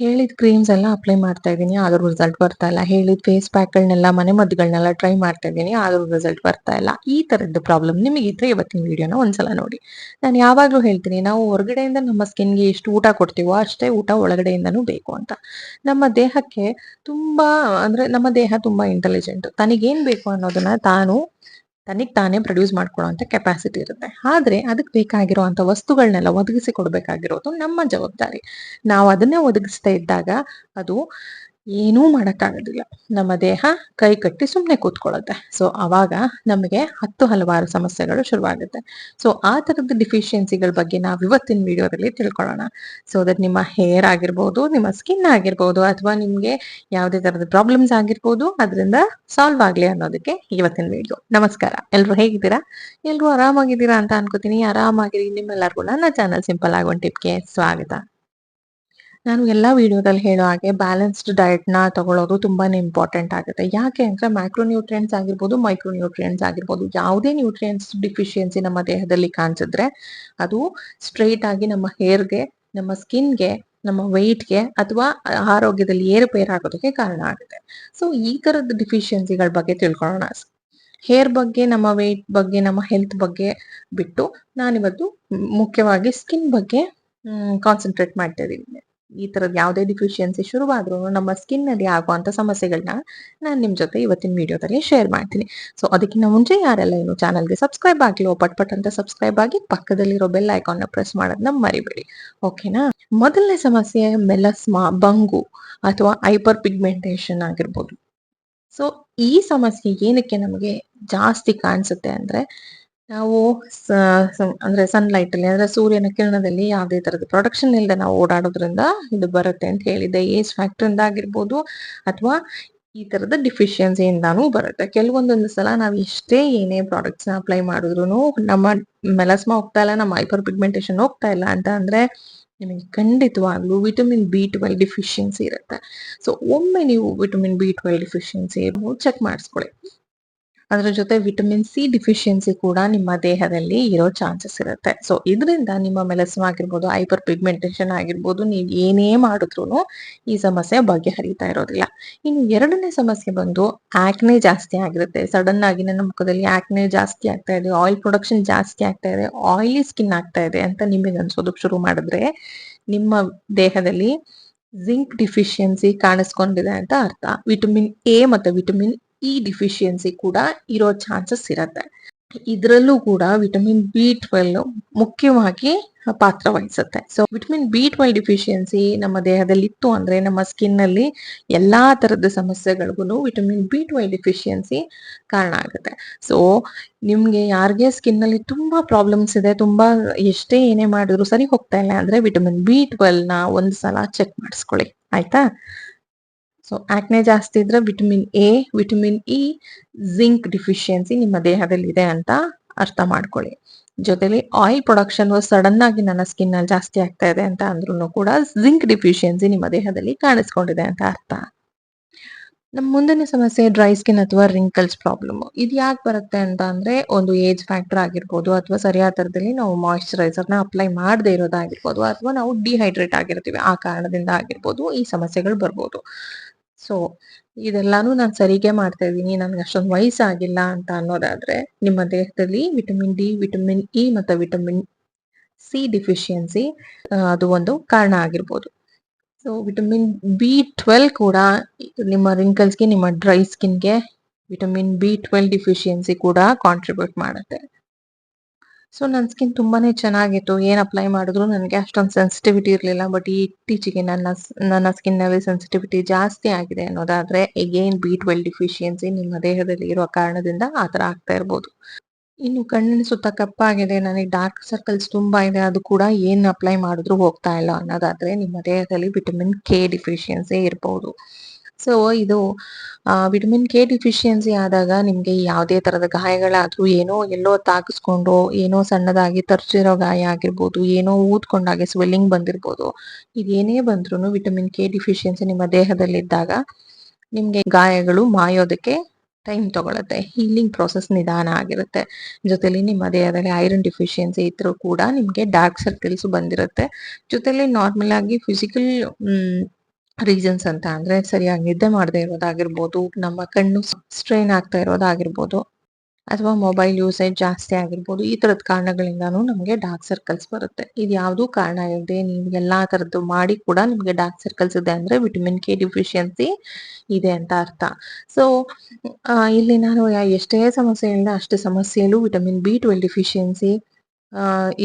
ಹೇಳಿದ ಕ್ರೀಮ್ಸ್ ಎಲ್ಲ ಅಪ್ಲೈ ಮಾಡ್ತಾ ಇದ್ದೀನಿ. ಆದ್ರೂ ರಿಸಲ್ಟ್ ಬರ್ತಾ ಇಲ್ಲ. ಹೇಳಿದ ಫೇಸ್ ಪ್ಯಾಕ್ಗಳನ್ನೆಲ್ಲ ಮನೆ ಮದ್ದುಗಳನ್ನೆಲ್ಲ ಟ್ರೈ ಮಾಡ್ತಾ ಇದ್ದೀನಿ. ಆದ್ರೂ ರಿಸಲ್ಟ್ ಬರ್ತಾ ಇಲ್ಲ. ಈ ತರದ್ದು ಪ್ರಾಬ್ಲಮ್ ನಿಮಗಿದ್ರೆ ಇವತ್ತಿನ ವಿಡಿಯೋನ ಒಂದ್ಸಲ ನೋಡಿ. ನಾನು ಯಾವಾಗ್ಲೂ ಹೇಳ್ತೀನಿ, ನಾವು ಹೊರಗಡೆಯಿಂದ ನಮ್ಮ ಸ್ಕಿನ್ಗೆ ಎಷ್ಟು ಊಟ ಕೊಡ್ತೀವೋ ಅಷ್ಟೇ ಊಟ ಒಳಗಡೆಯಿಂದನೂ ಬೇಕು ಅಂತ. ನಮ್ಮ ದೇಹಕ್ಕೆ ತುಂಬಾ, ಅಂದ್ರೆ ನಮ್ಮ ದೇಹ ತುಂಬಾ ಇಂಟೆಲಿಜೆಂಟ್ ತನಗೇನ್ ಬೇಕು ಅನ್ನೋದನ್ನ ತಾನು ತನಿಗ್ ತಾನೇ ಪ್ರೊಡ್ಯೂಸ್ ಮಾಡ್ಕೊಳ್ಳೋ ಕೆಪಾಸಿಟಿ ಇರುತ್ತೆ. ಆದ್ರೆ ಅದಕ್ಕೆ ಬೇಕಾಗಿರುವಂತ ವಸ್ತುಗಳನ್ನೆಲ್ಲ ಒದಗಿಸಿ ಕೊಡ್ಬೇಕಾಗಿರೋದು ನಮ್ಮ ಜವಾಬ್ದಾರಿ. ನಾವು ಅದನ್ನೇ ಒದಗಿಸ್ತಾ ಇದ್ದಾಗ ಅದು ಏನೂ ಮಾಡೋಕ್ಕಾಗೋದಿಲ್ಲ. ನಮ್ಮ ದೇಹ ಕೈ ಕಟ್ಟಿ ಸುಮ್ಮನೆ ಕೂತ್ಕೊಳ್ಳುತ್ತೆ. ಸೊ ಅವಾಗ ನಮಗೆ ಹತ್ತು ಹಲವಾರು ಸಮಸ್ಯೆಗಳು ಶುರುವಾಗುತ್ತೆ. ಸೊ ಆ ಥರದ ಡಿಫಿಷಿಯನ್ಸಿಗಳ ಬಗ್ಗೆ ನಾವು ಇವತ್ತಿನ ವಿಡಿಯೋದಲ್ಲಿ ತಿಳ್ಕೊಳ್ಳೋಣ. ಸೊ ದಟ್ ನಿಮ್ಮ ಹೇರ್ ಆಗಿರ್ಬೋದು, ನಿಮ್ಮ ಸ್ಕಿನ್ ಆಗಿರ್ಬೋದು, ಅಥವಾ ನಿಮಗೆ ಯಾವುದೇ ಥರದ ಪ್ರಾಬ್ಲಮ್ಸ್ ಆಗಿರ್ಬೋದು, ಅದರಿಂದ ಸಾಲ್ವ್ ಆಗಲಿ ಅನ್ನೋದಕ್ಕೆ ಇವತ್ತಿನ ವಿಡಿಯೋ ನಮಸ್ಕಾರ. ಎಲ್ಲರೂ ಹೇಗಿದ್ದೀರಾ? ಎಲ್ಲರೂ ಆರಾಮಾಗಿದ್ದೀರಾ ಅಂತ ಅನ್ಕೋತೀನಿ. ಆರಾಮಾಗಿರಿ. ನಿಮ್ಮೆಲ್ಲರಿಗೂ ನನ್ನ ಚಾನಲ್ ಸಿಂಪಲ್ ಆಗೋ ಟಿಪ್ಗೆ ಸ್ವಾಗತ. ನಾನು ಎಲ್ಲಾ ವಿಡಿಯೋದಲ್ಲಿ ಹೇಳೋ ಹಾಗೆ ಬ್ಯಾಲೆನ್ಸ್ಡ್ ಡಯಟ್ನ ತಗೊಳ್ಳೋದು ತುಂಬಾನೇ ಇಂಪಾರ್ಟೆಂಟ್ ಆಗುತ್ತೆ. ಯಾಕೆ ಅಂದರೆ ನ್ಯೂಟ್ರಿಯೆಂಟ್ಸ್ ಆಗಿರ್ಬೋದು ಮೈಕ್ರೋ ನ್ಯೂಟ್ರಿಯೆಂಟ್ಸ್ ಆಗಿರ್ಬೋದು, ಯಾವುದೇ ನ್ಯೂಟ್ರಿಯೆಂಟ್ಸ್ ಡಿಫಿಷಿಯನ್ಸಿ ನಮ್ಮ ದೇಹದಲ್ಲಿ ಕಾಣಿಸಿದ್ರೆ ಅದು ಸ್ಟ್ರೈಟ್ ಆಗಿ ನಮ್ಮ ಹೇರ್ಗೆ ನಮ್ಮ ಸ್ಕಿನ್ಗೆ ನಮ್ಮ ಗೆ ಅಥವಾ ಆರೋಗ್ಯದಲ್ಲಿ ಏರುಪೇರಾಗೋದಕ್ಕೆ ಕಾರಣ ಆಗುತ್ತೆ. ಸೊ ಈ ಥರದ ಡಿಫಿಷಿಯನ್ಸಿಗಳ ಬಗ್ಗೆ ತಿಳ್ಕೊಳ್ಳೋಣ. ಹೇರ್ ಬಗ್ಗೆ, ನಮ್ಮ ವೆಯ್ಟ್ ಬಗ್ಗೆ, ನಮ್ಮ ಹೆಲ್ತ್ ಬಗ್ಗೆ ಬಿಟ್ಟು ನಾನಿವತ್ತು ಮುಖ್ಯವಾಗಿ ಸ್ಕಿನ್ ಬಗ್ಗೆ ಕಾನ್ಸಂಟ್ರೇಟ್ ಮಾಡ್ತಾ ಇದ್ದೀನಿ. ಈ ತರದ ಯಾವುದೇ ಡಿಫಿಷಿಯನ್ಸಿ ಶುರುವಾದ್ರೂ ನಮ್ಮ ಸ್ಕಿನ್ನಲ್ಲಿ ಆಗುವಂತ ಸಮಸ್ಯೆಗಳನ್ನ ನಾನು ನಿಮ್ ಜೊತೆ ಇವತ್ತಿನ ವಿಡಿಯೋದಲ್ಲಿ ಶೇರ್ ಮಾಡ್ತೀನಿ. ಸೊ ಅದಕ್ಕಿಂತ ಮುಂಚೆ ಯಾರೆಲ್ಲ ಇನ್ನು ಚಾನಲ್ಗೆ ಸಬ್ಸ್ಕ್ರೈಬ್ ಆಗಿಲ್ಲ ಪಟ್ ಪಟ್ ಅಂತ ಸಬ್ಸ್ಕ್ರೈಬ್ ಆಗಿ ಪಕ್ಕದಲ್ಲಿರೋ ಬೆಲ್ ಐಕಾನ್ನ ಪ್ರೆಸ್ ಮಾಡೋದನ್ನ ಮರಿಬೇಡಿ. ಓಕೆನಾ ಮೊದಲನೇ ಸಮಸ್ಯೆ ಮೆಲಸ್ಮಾ ಬಂಗು ಅಥವಾ ಹೈಪರ್ ಪಿಗ್ಮೆಂಟೇಷನ್ ಆಗಿರ್ಬೋದು. ಸೊ ಈ ಸಮಸ್ಯೆ ಏನಕ್ಕೆ ನಮಗೆ ಜಾಸ್ತಿ ಕಾಣಿಸುತ್ತೆ ಅಂದ್ರೆ ನಾವು ಅಂದ್ರೆ ಸನ್ಲೈಟ್ ಅಲ್ಲಿ, ಅಂದ್ರೆ ಸೂರ್ಯನ ಕಿರಣದಲ್ಲಿ ಯಾವುದೇ ತರದ ಪ್ರೊಡಕ್ಷನ್ ಇಲ್ಲದೆ ನಾವು ಓಡಾಡೋದ್ರಿಂದ ಇದು ಬರುತ್ತೆ ಅಂತ ಹೇಳಿದೆ. ಏಜ್ ಫ್ಯಾಕ್ಟರ್ ಇಂದ ಆಗಿರ್ಬೋದು ಅಥವಾ ಈ ತರದ ಡಿಫಿಷಿಯನ್ಸಿಯಿಂದಾನು ಬರುತ್ತೆ. ಕೆಲವೊಂದೊಂದು ಸಲ ನಾವು ಎಷ್ಟೇ ಏನೇ ಪ್ರಾಡಕ್ಟ್ಸ್ ಅಪ್ಲೈ ಮಾಡಿದ್ರು ನಮ್ಮ ಮೆಲಸ್ಮಾ ಹೋಗ್ತಾ ಇಲ್ಲ, ನಮ್ಮ ಹೈಪರ್ ಪಿಗ್ಮೆಂಟೇಶನ್ ಹೋಗ್ತಾ ಇಲ್ಲ ಅಂತ ಅಂದ್ರೆ ನಿಮಗೆ ಖಂಡಿತವಾಗ್ಲೂ ವಿಟಮಿನ್ ಬಿ ಟ್ವೆಲ್ ಡಿಫಿಷಿಯನ್ಸಿ ಇರುತ್ತೆ. ಸೊ ಒಮ್ಮೆ ನೀವು vitamin B twelve deficiency check ಮಾಡಿಸ್ಕೊಳ್ಳಿ. ಅದರ ಜೊತೆ ವಿಟಮಿನ್ ಸಿ ಡಿಫಿಷಿಯನ್ಸಿ ಕೂಡ ನಿಮ್ಮ ದೇಹದಲ್ಲಿ ಇರೋ ಚಾನ್ಸಸ್ ಇರುತ್ತೆ. ಸೊ ಇದರಿಂದ ನಿಮ್ಮ ಮೆಲಸಮ್ ಆಗಿರ್ಬೋದು ಹೈಪರ್ ಪಿಗ್ಮೆಂಟೇಷನ್ ಆಗಿರ್ಬೋದು, ನೀವು ಏನೇ ಮಾಡಿದ್ರು ಈ ಸಮಸ್ಯೆ ಬಗೆಹರಿತಾ ಇರೋದಿಲ್ಲ. ಇನ್ನು ಎರಡನೇ ಸಮಸ್ಯೆ ಬಂದು ಆಕ್ನೆ ಜಾಸ್ತಿ ಆಗಿರುತ್ತೆ. ಸಡನ್ ಆಗಿ ನನ್ನ ಮುಖದಲ್ಲಿ ಆಕ್ನೆ ಜಾಸ್ತಿ ಆಗ್ತಾ ಇದೆ ಆಯಿಲ್ ಪ್ರೊಡಕ್ಷನ್ ಜಾಸ್ತಿ ಆಗ್ತಾ ಇದೆ ಆಯಿಲಿ ಸ್ಕಿನ್ ಆಗ್ತಾ ಇದೆ ಅಂತ ನಿಮಗೆ ಅನ್ಸೋದಕ್ಕೆ ಶುರು ಮಾಡಿದ್ರೆ ನಿಮ್ಮ ದೇಹದಲ್ಲಿ ಜಿಂಕ್ ಡಿಫಿಷಿಯನ್ಸಿ ಕಾಣಿಸ್ಕೊಂಡಿದೆ ಅಂತ ಅರ್ಥ. ವಿಟಮಿನ್ ಎ ಮತ್ತು ವಿಟಮಿನ್ ಈ ಡಿಫಿಷಿಯನ್ಸಿ ಕೂಡ ಇರೋ ಚಾನ್ಸಸ್ ಇರುತ್ತೆ. ಇದರಲ್ಲೂ ಕೂಡ ವಿಟಮಿನ್ ಬಿ ಟ್ವೆಲ್ ಮುಖ್ಯವಾಗಿ ಪಾತ್ರ ವಹಿಸುತ್ತೆ so vitamin B twelve deficiency ನಮ್ಮ ದೇಹದಲ್ಲಿ ಇತ್ತು ಅಂದ್ರೆ ನಮ್ಮ ಸ್ಕಿನ್ನಲ್ಲಿ ಎಲ್ಲಾ ತರದ ಸಮಸ್ಯೆಗಳಿಗೂ ವಿಟಮಿನ್ ಬಿ ಟ್ವೆಲ್ ಡಿಫಿಷಿಯನ್ಸಿ ಕಾರಣ ಆಗುತ್ತೆ. ಸೊ ನಿಮ್ಗೆ ಯಾರಿಗೆ ಸ್ಕಿನ್ನಲ್ಲಿ ತುಂಬಾ ಪ್ರಾಬ್ಲಮ್ಸ್ ಇದೆ, ತುಂಬಾ ಎಷ್ಟೇ ಏನೇ ಮಾಡಿದ್ರು ಸರಿ ಹೋಗ್ತಾ ಇಲ್ಲ ಅಂದ್ರೆ ವಿಟಮಿನ್ ಬಿ ಟ್ವೆಲ್ನ ಒಂದ್ಸಲ ಚೆಕ್ ಮಾಡಿಸ್ಕೊಳ್ಳಿ. ಆಯ್ತಾ? ಸೊ ಆಕ್ನೆ ಜಾಸ್ತಿ ಇದ್ರೆ vitamin A vitamin E zinc deficiency ನಿಮ್ಮ ದೇಹದಲ್ಲಿ ಇದೆ ಅಂತ ಅರ್ಥ ಮಾಡ್ಕೊಳ್ಳಿ. ಜೊತೆಲಿ ಆಯಿಲ್ ಪ್ರೊಡಕ್ಷನ್ ಸಡನ್ ಆಗಿ ನನ್ನ ಸ್ಕಿನ್ ಅಲ್ಲಿ ಜಾಸ್ತಿ ಆಗ್ತಾ ಇದೆ ಅಂತ ಅಂದ್ರೂ ಕೂಡ ಜಿಂಕ್ ಡಿಫಿಷಿಯನ್ಸಿ ನಿಮ್ಮ ದೇಹದಲ್ಲಿ ಕಾಣಿಸ್ಕೊಂಡಿದೆ ಅಂತ ಅರ್ಥ. ನಮ್ಮ ಮುಂದಿನ ಸಮಸ್ಯೆ ಡ್ರೈ ಸ್ಕಿನ್ ಅಥವಾ ರಿಂಕಲ್ಸ್ ಪ್ರಾಬ್ಲಮ್ ಇದು ಯಾಕೆ ಬರುತ್ತೆ ಅಂತ ಅಂದ್ರೆ ಒಂದು ಏಜ್ ಫ್ಯಾಕ್ಟರ್ ಆಗಿರ್ಬೋದು ಅಥವಾ ಸರಿಯಾದ ತರದಲ್ಲಿ ನಾವು ಮಾಯಿಶ್ಚರೈಸರ್ನ ಅಪ್ಲೈ ಮಾಡದೇ ಇರೋದಾಗಿರ್ಬೋದು ಅಥವಾ ನಾವು ಡಿಹೈಡ್ರೇಟ್ ಆಗಿರ್ತೀವಿ ಆ ಕಾರಣದಿಂದ ಆಗಿರ್ಬೋದು ಈ ಸಮಸ್ಯೆಗಳು ಬರ್ಬೋದು. ಸೊ ಇದೆಲ್ಲಾನು ನಾನು ಸರಿಗೆ ಮಾಡ್ತಾ ಇದ್ದೀನಿ. ನನ್ಗೆ ಅಷ್ಟೊಂದು ವಯಸ್ಸಾಗಿಲ್ಲ ಅಂತ ಅನ್ನೋದಾದ್ರೆ ನಿಮ್ಮ ದೇಹದಲ್ಲಿ ವಿಟಮಿನ್ ಡಿ ವಿಟಮಿನ್ ಇ ಮತ್ತು ವಿಟಮಿನ್ ಸಿ ಡಿಫಿಷಿಯನ್ಸಿ ಅದು ಒಂದು ಕಾರಣ ಆಗಿರ್ಬೋದು. ಸೊ ವಿಟಮಿನ್ ಬಿ ಟ್ವೆಲ್ ಕೂಡ ನಿಮ್ಮ ರಿಂಕಲ್ಸ್ಗೆ ನಿಮ್ಮ ಡ್ರೈ ಸ್ಕಿನ್ಗೆ ವಿಟಮಿನ್ ಬಿ ಟ್ವೆಲ್ ಡಿಫಿಷಿಯನ್ಸಿ ಕೂಡ ಕಾಂಟ್ರಿಬ್ಯೂಟ್ ಮಾಡುತ್ತೆ. ಸೊ ನನ್ನ ಸ್ಕಿನ್ ತುಂಬಾನೇ ಚೆನ್ನಾಗಿತ್ತು. ಏನು ಅಪ್ಲೈ ಮಾಡಿದ್ರು ನನಗೆ ಅಷ್ಟೊಂದು ಸೆನ್ಸಿಟಿವಿಟಿ ಇರಲಿಲ್ಲ. ಬಟ್ ಈ ಇತ್ತೀಚೆಗೆ ನನ್ನ ನನ್ನ ಸ್ಕಿನ್ನಲ್ಲಿ ಸೆನ್ಸಿಟಿವಿಟಿ ಜಾಸ್ತಿ ಆಗಿದೆ ಅನ್ನೋದಾದ್ರೆ ಎಗೇನ್ ಬಿ ಟ್ವೆಲ್ ಡಿಫಿಷಿಯನ್ಸಿ ನಿಮ್ಮ ದೇಹದಲ್ಲಿ ಇರುವ ಕಾರಣದಿಂದ ಆ ಥರ ಆಗ್ತಾ ಇರ್ಬೋದು. ಇನ್ನು ಕಣ್ಣಿನ ಸುತ್ತ ಕಪ್ಪಾಗಿದೆ. ನನಗೆ ಡಾರ್ಕ್ ಸರ್ಕಲ್ಸ್ ತುಂಬಾ ಇದೆ. ಅದು ಕೂಡ ಏನು ಅಪ್ಲೈ ಮಾಡಿದ್ರು ಹೋಗ್ತಾ ಇಲ್ಲ ಅನ್ನೋದಾದ್ರೆ ನಿಮ್ಮ ದೇಹದಲ್ಲಿ ವಿಟಮಿನ್ ಕೆ ಡಿಫಿಷಿಯನ್ಸಿ ಇರಬಹುದು ಸೊ ಇದು ವಿಟಮಿನ್ ಕೆ ಡಿಫಿಷಿಯನ್ಸಿ ಆದಾಗ ನಿಮಗೆ ಯಾವುದೇ ತರದ ಗಾಯಗಳಾದ್ರೂ ಏನೋ ಎಲ್ಲೋ ತಾಕಿಸ್ಕೊಂಡು, ಏನೋ ಸಣ್ಣದಾಗಿ ತರ್ಚಿರೋ ಗಾಯ ಆಗಿರ್ಬೋದು, ಏನೋ ಊದ್ಕೊಂಡಾಗೆ ಸ್ವೆಲ್ಲಿಂಗ್ ಬಂದಿರ್ಬೋದು, ಇದೇನೇ ಬಂದ್ರೂ ವಿಟಮಿನ್ ಕೆ ಡಿಫಿಷಿಯನ್ಸಿ ನಿಮ್ಮ ದೇಹದಲ್ಲಿದ್ದಾಗ ನಿಮಗೆ ಗಾಯಗಳು ಮಾಯೋದಕ್ಕೆ ಟೈಮ್ ತಗೊಳುತ್ತೆ ಹೀಲಿಂಗ್ ಪ್ರೋಸೆಸ್ ನಿಧಾನ ಆಗಿರುತ್ತೆ. ಜೊತೆಲಿ ನಿಮ್ಮ ದೇಹದಲ್ಲಿ ಐರನ್ ಡಿಫಿಷಿಯನ್ಸಿ ಇದ್ರೂ ಕೂಡ ನಿಮಗೆ ಡಾರ್ಕ್ ಸರ್ಕಲ್ಸ್ ಬಂದಿರುತ್ತೆ. ಜೊತೆಲಿ ನಾರ್ಮಲ್ ಆಗಿ ಫಿಸಿಕಲ್ ರೀಸನ್ಸ್ ಅಂತ ಅಂದ್ರೆ ಸರಿಯಾಗಿ ನಿದ್ದೆ ಮಾಡದೇ ಇರೋದಾಗಿರ್ಬೋದು, ನಮ್ಮ ಕಣ್ಣು ಸ್ಟ್ರೈನ್ ಆಗ್ತಾ ಇರೋದಾಗಿರ್ಬೋದು, ಅಥವಾ ಮೊಬೈಲ್ ಯೂಸೇಜ್ ಜಾಸ್ತಿ ಆಗಿರ್ಬೋದು, ಈ ತರದ ಕಾರಣಗಳಿಂದಾನು ನಮಗೆ ಡಾರ್ಕ್ ಸರ್ಕಲ್ಸ್ ಬರುತ್ತೆ. ಇದು ಯಾವ್ದು ಕಾರಣ ಇಲ್ಲದೆ ನೀವು ಎಲ್ಲಾ ತರದ್ದು ಮಾಡಿ ಕೂಡ ನಿಮಗೆ ಡಾರ್ಕ್ ಸರ್ಕಲ್ಸ್ ಇದೆ ಅಂದ್ರೆ ವಿಟಮಿನ್ ಕೆ ಡಿಫಿಷಿಯನ್ಸಿ ಇದೆ ಅಂತ ಅರ್ಥ. ಸೊ ಇಲ್ಲಿ ನಾನು ಎಷ್ಟೇ ಸಮಸ್ಯೆ ಇಲ್ಲ ಅಷ್ಟು ಸಮಸ್ಯೆಯಲ್ಲೂ ವಿಟಮಿನ್ ಬಿ ಟ್ವೆಲ್ ಡಿಫಿಷಿಯನ್ಸಿ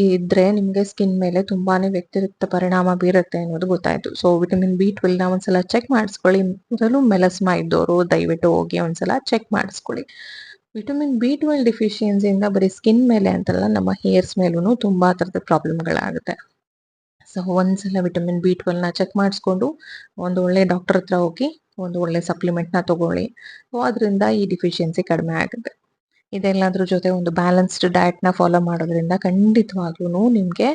ಇದ್ರೆ ನಿಮಗೆ ಸ್ಕಿನ್ ಮೇಲೆ ತುಂಬಾನೇ ವ್ಯತಿರಿಕ್ತ ಪರಿಣಾಮ ಬೀರುತ್ತೆ ಅನ್ನೋದು ಗೊತ್ತಾಯ್ತು. ಸೊ ವಿಟಮಿನ್ ಬಿ ಟ್ವೆಲ್ನ ಒಂದ್ಸಲ ಚೆಕ್ ಮಾಡಿಸ್ಕೊಳ್ಳಿ. ಮೊದಲು ಮೆಲಸ್ಮಾ ಇದ್ದವರು ದಯವಿಟ್ಟು ಹೋಗಿ ಒಂದ್ಸಲ ಚೆಕ್ ಮಾಡಿಸ್ಕೊಳ್ಳಿ. ವಿಟಮಿನ್ ಬಿ ಟ್ವೆಲ್ ಡಿಫಿಷಿಯನ್ಸಿಯಿಂದ ಬರೀ ಸ್ಕಿನ್ ಮೇಲೆ ಅಂತಲ್ಲ, ನಮ್ಮ ಹೇರ್ಸ್ ಮೇಲೂ ತುಂಬಾ ತರದ ಪ್ರಾಬ್ಲಮ್ಗಳಾಗುತ್ತೆ ಸೊ ಒಂದ್ಸಲ ವಿಟಮಿನ್ ಬಿ ಟ್ವೆಲ್ನ ಚೆಕ್ ಮಾಡಿಸ್ಕೊಂಡು ಒಂದು ಒಳ್ಳೆ ಡಾಕ್ಟರ್ ಹತ್ರ ಹೋಗಿ, ಒಂದು ಒಳ್ಳೆ ಸಪ್ಲಿಮೆಂಟ್ನ ತಗೊಳ್ಳಿ. ಸೊ ಅದರಿಂದ ಈ ಡಿಫಿಷಿಯನ್ಸಿ ಕಡಿಮೆ ಆಗುತ್ತೆ. ಇದೆಲ್ಲದ್ರ ಜೊತೆ ಒಂದು ಬ್ಯಾಲೆನ್ಸ್ಡ್ ಡಯಟ್ನ ಫಾಲೋ ಮಾಡೋದ್ರಿಂದ ಖಂಡಿತವಾಗ್ಲೂ ನಿಮಗೆ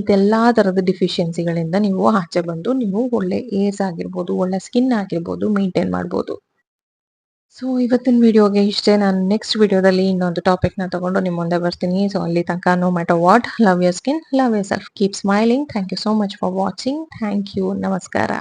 ಇದೆಲ್ಲಾ ತರದ ಡಿಫಿಷಿಯನ್ಸಿಗಳಿಂದ ನೀವು ಆಚೆ ಬಂದು ನೀವು ಒಳ್ಳೆ ಏರ್ಸ್ ಆಗಿರ್ಬೋದು, ಒಳ್ಳೆ ಸ್ಕಿನ್ ಆಗಿರ್ಬೋದು ಮೇಂಟೈನ್ ಮಾಡ್ಬೋದು. ಸೊ ಇವತ್ತಿನ ವಿಡಿಯೋಗೆ ಇಷ್ಟೇ. ನಾನು ನೆಕ್ಸ್ಟ್ ವಿಡಿಯೋದಲ್ಲಿ ಇನ್ನೊಂದು ಟಾಪಿಕ್ನ ತಗೊಂಡು ನಿಮ್ಮ ಮುಂದೆ ಬರ್ತೀನಿ. ಸೊ ಅಲ್ಲಿ ತನಕ no matter what love your skin love yourself keep smiling thank you so much for watching thank you ನಮಸ್ಕಾರ.